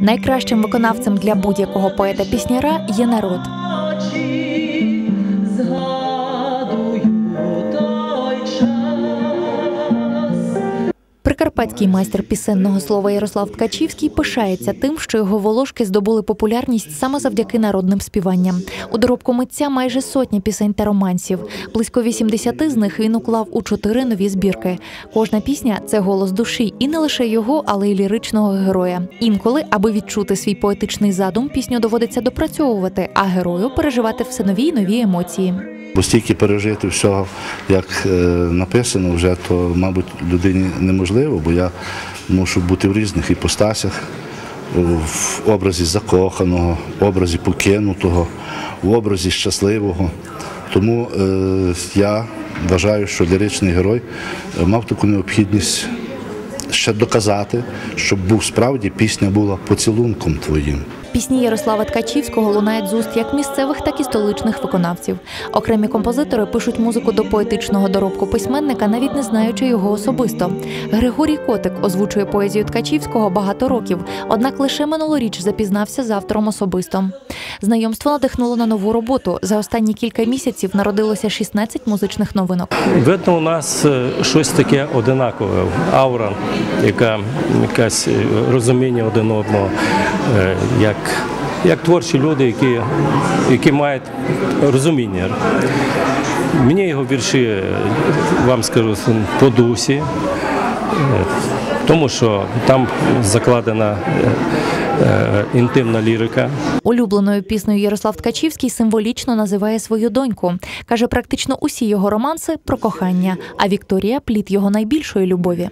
Найкращим виконавцем для будь-якого поета-пісняра є народ. Прикарпатський майстер пісенного слова Ярослав Ткачівський пишається тим, що його волошки здобули популярність саме завдяки народним співанням. У доробку митця майже сотня пісень та романсів. Близько 80 з них він уклав у чотири нові збірки. Кожна пісня це голос душі, і не лише його, але й ліричного героя. Інколи, аби відчути свій поетичний задум, пісню доводиться допрацьовувати, а герою переживати все нові й нові емоції. Бо стільки пережити всього, як е, написано вже, то, мабуть, людині неможливо, бо я мушу бути в різних іпостасях, в образі закоханого, в образі покинутого, в образі щасливого. Тому е, я вважаю, що ліричний герой е, мав таку необхідність ще доказати, щоб був справді пісня була поцілунком твоїм. Пісні Ярослава Ткачівського лунають з уст як місцевих, так і столичних виконавців. Окремі композитори пишуть музику до поетичного доробку письменника, навіть не знаючи його особисто. Григорій Котик озвучує поезію Ткачівського багато років, однак лише минулоріч запізнався з автором особисто. Знайомство надихнуло на нову роботу. За останні кілька місяців народилося 16 музичних новинок. Видно, у нас е, щось таке одинакове, аура, яка якась е, розуміння один одного, е, як, як творчі люди, які, які мають розуміння. Мені його вірші, вам скажу, по дусі, е, тому що там закладена е, е, інтимна лірика. Улюбленою піснею Ярослав Ткачівський символічно називає свою доньку. Каже, практично усі його романси про кохання, а Вікторія плід його найбільшої любові.